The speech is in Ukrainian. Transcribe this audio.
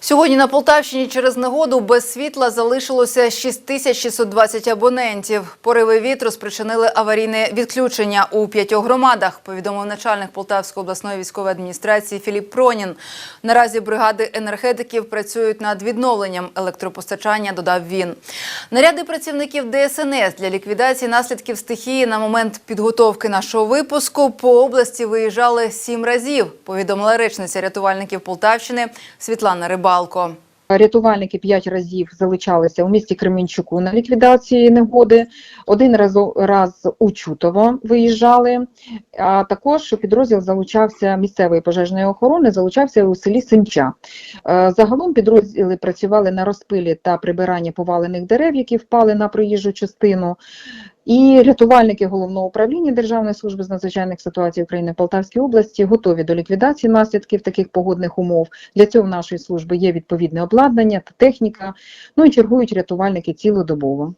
Сьогодні на Полтавщині через негоду без світла залишилося 6620 абонентів. Пориви вітру спричинили аварійне відключення у п'ятьох громадах, повідомив начальник Полтавської обласної військової адміністрації Філіп Пронін. Наразі бригади енергетиків працюють над відновленням електропостачання, додав він. Наряди працівників ДСНС для ліквідації наслідків стихії на момент підготовки нашого випуску по області виїжджали сім разів, повідомила речниця рятувальників Полтавщини Світлана Рибалко. Рятувальники п'ять разів залучалися у місті Кременчуку на ліквідації негоди. Один раз, раз у Чутово виїжджали. А також підрозділ залучався місцевої пожежної охорони, залучався у селі Синча. Е, Загалом підрозділи працювали на розпилі та прибиранні повалених дерев, які впали на проїжджу частину. І рятувальники головного управління Державної служби з надзвичайних ситуацій України в Полтавській області готові до ліквідації наслідків таких погодних умов. Для цього в нашої служби є відповідне обладнання та техніка. Ну і чергують рятувальники цілодобово.